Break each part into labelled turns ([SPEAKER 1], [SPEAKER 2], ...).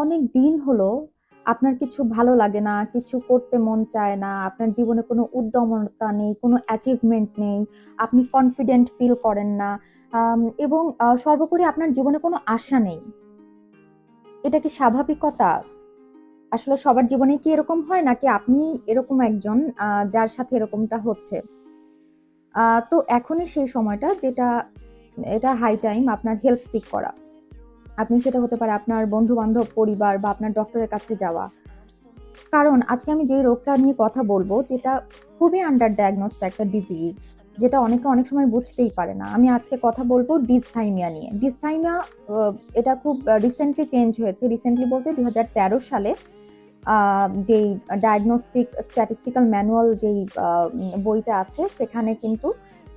[SPEAKER 1] অনেক দিন হলো আপনার কিছু ভালো লাগে না, কিছু করতে মন চায় না, আপনার জীবনে কোনো উদ্যমতা নেই, কোনো অ্যাচিভমেন্ট নেই, আপনি কনফিডেন্ট ফিল করেন না এবং সর্বোপরি আপনার জীবনে কোনো আশা নেই। এটা কি স্বাভাবিকতা? আসলে সবার জীবনে কি এরকম হয়? নাকি আপনি এরকম একজন যার সাথে এরকমটা হচ্ছে? তো এখনই সেই সময়টা যেটা এটা হাই টাইম আপনার হেল্প সিক করা। আপনি সেটা হতে পারে আপনার বন্ধু-বান্ধব, পরিবার বা আপনার ডক্টরের কাছে যাওয়া। কারণ আজকে আমি যেই রোগটা নিয়ে কথা বলব যেটা খুবই আন্ডার ডায়াগনোসড একটা ডিজিজ, যেটা অনেকে অনেক সময় বুঝতেই পারে না। আমি আজকে কথা বলব ডিসথাইমিয়া নিয়ে। ডিসথাইমিয়া এটা খুব রিসেন্টলি চেঞ্জ হয়েছে। রিসেন্টলি বলতে ২০১৩ সালে যেই ডায়াগনস্টিক স্ট্যাটিস্টিক্যাল ম্যানুয়াল যেই বইটা আছে, সেখানে কিন্তু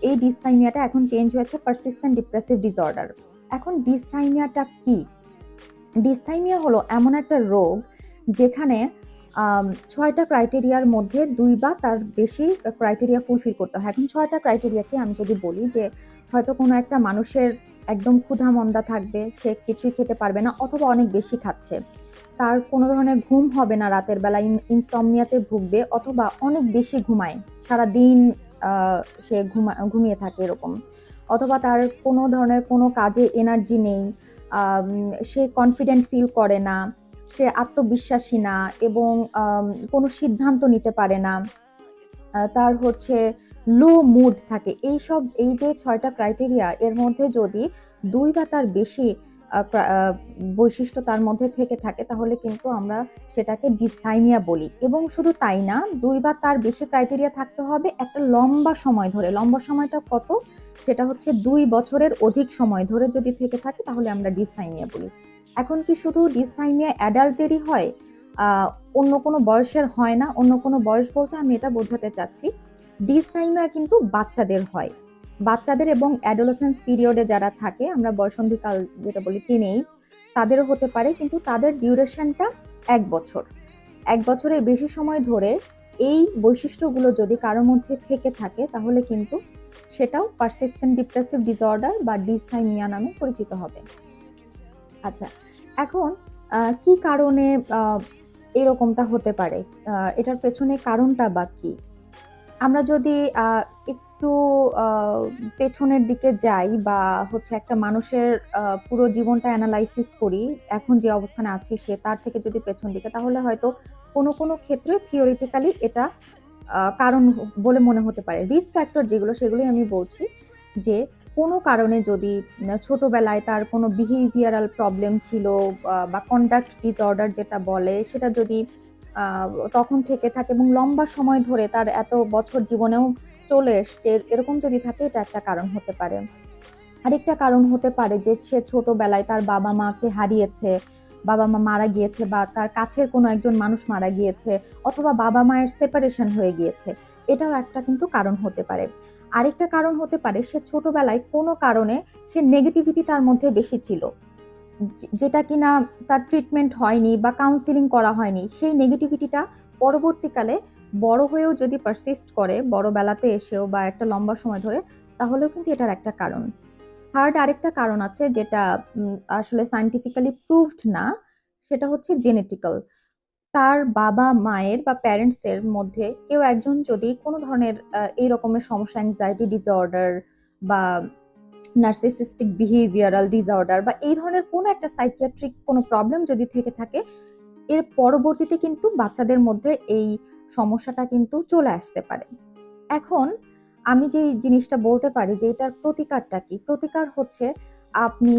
[SPEAKER 1] এই ডিসথাইমিয়াটা এখন চেঞ্জ হয়েছে পারসিস্টেন্ট ডিপ্রেসিভ ডিসঅর্ডার। এখন ডিসথাইমিয়াটা কি? ডিসথাইমিয়া হলো এমন একটা রোগ যেখানে ছয়টা ক্রাইটেরিয়ার মধ্যে দুই বা তার বেশি ক্রাইটেরিয়া ফুলফিল করতে হয়। এখন ছয়টা ক্রাইটেরিয়াকে আমি যদি বলি যে হয়তো কোনো একটা মানুষের একদম ক্ষুধা-মন্দা থাকবে, সে কিছুই খেতে পারবে না অথবা অনেক বেশি খাচ্ছে। তার কোনো ধরনের ঘুম হবে না রাতের বেলা, ইন ইনসমনিয়াতে ভুগবে অথবা অনেক বেশি ঘুমায়। সারাদিন আ সে ঘুমা ঘুমিয়ে থাকে এরকম। অথবা তার কোনো ধরনের কোনো কাজে এনার্জি নেই, সে কনফিডেন্ট ফিল করে না, সে আত্মবিশ্বাসী না এবং কোনো সিদ্ধান্ত নিতে পারে না। তার হচ্ছে লো মুড থাকে। এই সব এই যে ছয়টা ক্রাইটেরিয়া এর মধ্যে যদি দুই বা তার বেশি বৈশিষ্ট্য তার মধ্যে থেকে থাকে তাহলে কিন্তু আমরা সেটাকে ডিসথাইমিয়া বলি এবং শুধু তাই না দুই বা তার বেশি ক্রাইটেরিয়া থাকতে হবে একটা লম্বা সময় ধরে। লম্বা সময়টা কত? সেটা হচ্ছে দুই বছরের অধিক সময় ধরে যদি থেকে থাকে তাহলে আমরা ডিসথাইমিয়া বলি। এখন কি শুধু ডিসথাইমিয়া অ্যাডাল্টেরই হয়? অন্য কোনো বয়সের হয় না? অন্য কোনো বয়স বলতে আমি এটা বোঝাতে চাচ্ছি, ডিসথাইমিয়া কিন্তু বাচ্চাদের হয়। বাচ্চাদের এবং অ্যাডোলেসেন্স পিরিয়ডে যারা থাকে, আমরা বয়সন্ধিকাল যেটা বলি টিনেজ, তাদেরও হতে পারে কিন্তু তাদের ডিউরেশনটা এক বছর। এক বছরের বেশি সময় ধরে এই বৈশিষ্ট্যগুলো যদি কারোর মধ্যে থেকে থাকে তাহলে কিন্তু সেটাও পারসিস্টেন্ট ডিপ্রেসিভ ডিসঅর্ডার বা ডিসথাইমিয়া নামে পরিচিত হবে। আচ্ছা, এখন কি কারণে এরকমটা হতে পারে? এটার পেছনে কারণটা বা কি? আমরা যদি একটু পেছনের দিকে যাই বা হচ্ছে একটা মানুষের পুরো জীবনটা অ্যানালাইসিস করি, এখন যে অবস্থানে আছে সে তার থেকে যদি পেছন দিকে তাহলে হয়তো কোনো, কোনো ক্ষেত্রে থিওরিটিক্যালি এটা কারণ বলে মনে হতে পারে। রিস্ক ফ্যাক্টর যেগুলো সেগুলোই আমি বলছি যে কোনো কারণে যদি ছোটবেলায় তার কোনো বিহেভিয়ারাল প্রবলেম ছিল বা কন্ডাক্ট ডিসঅর্ডার যেটা বলে সেটা যদি তখন থেকে থাকে এবং লম্বা সময় ধরে তার এত বছর জীবনেও চলে এসছে, এরকম যদি থাকে এটা একটা কারণ হতে পারে। আরেকটা কারণ হতে পারে যে সে ছোটবেলায় তার বাবা-মাকে হারিয়েছে, বাবা-মা মারা গিয়েছে বা তার কাছের কোনো একজন মানুষ মারা গিয়েছে অথবা বাবা-মায়ের সেপারেশন হয়ে গিয়েছে। এটাও একটা কিন্তু কারণ হতে পারে। আরেকটা কারণ হতে পারে সে ছোটবেলায় কোনো কারণে সে নেগেটিভিটি তার মধ্যে বেশি ছিল। যেটা কিনা তার ট্রিটমেন্ট হয়নি বা কাউন্সেলিং করা হয়নি। সেই নেগেটিভিটিটা পরবর্তীকালে বড় হয়েও যদি পারসিস্ট করে, বড় বেলাতে এসেও বা একটা লম্বা সময় ধরে, তাহলেও কিন্তু এটার একটা কারণ। থার্ড আরেকটা কারণ আছে যেটা আসলে সায়েন্টিফিক্যালি প্রুভড না, সেটা হচ্ছে জেনেটিক্যাল। তার বাবা-মায়ের বা প্যারেন্টস এর মধ্যে কেউ একজন যদি কোনো ধরনের এই রকমের সমস্যা অ্যাংজাইটি ডিসঅর্ডার বা নার্সিসিস্টিক বিহেভিয়ারাল ডিসঅর্ডার বা এই ধরনের কোনো একটা সাইকিয়াট্রিক কোনো প্রবলেম যদি থেকে থাকে, এর পরবর্তীতে কিন্তু বাচ্চাদের মধ্যে এই সমস্যাটা কিন্তু চলে আসতে পারে। এখন আমি যেই জিনিসটা বলতে পারি যে এটার প্রতিকারটা কি? প্রতিকার হচ্ছে আপনি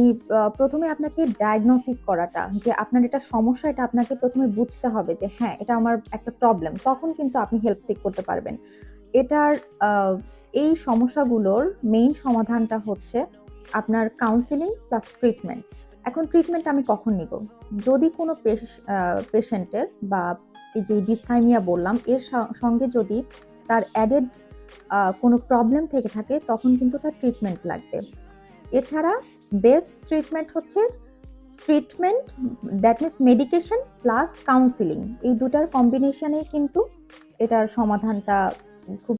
[SPEAKER 1] প্রথমে আপনাকে ডায়াগনোসিস করাটা যে আপনার এটা সমস্যা এটা আপনাকে প্রথমে বুঝতে হবে যে হ্যাঁ, এটা আমার একটা প্রবলেম। তখন কিন্তু আপনি হেল্প সিক করতে পারবেন। এটার এই সমস্যাগুলোর মেইন সমাধানটা হচ্ছে আপনার কাউন্সেলিং প্লাস ট্রিটমেন্ট। এখন ট্রিটমেন্ট আমি কখন নিব? যদি কোনো পেশ পেশেন্টের বা এই যে ডিসথাইমিয়া বললাম এর সঙ্গে যদি তার অ্যাডেড কোনো প্রবলেম থেকে থাকে, তখন কিন্তু তার ট্রিটমেন্ট লাগবে। এছাড়া বেস্ট ট্রিটমেন্ট হচ্ছে treatment that means medication plus counselling এই ২ টার কম্বিনেশনেই কিন্তু এটার সমাধানটা খুব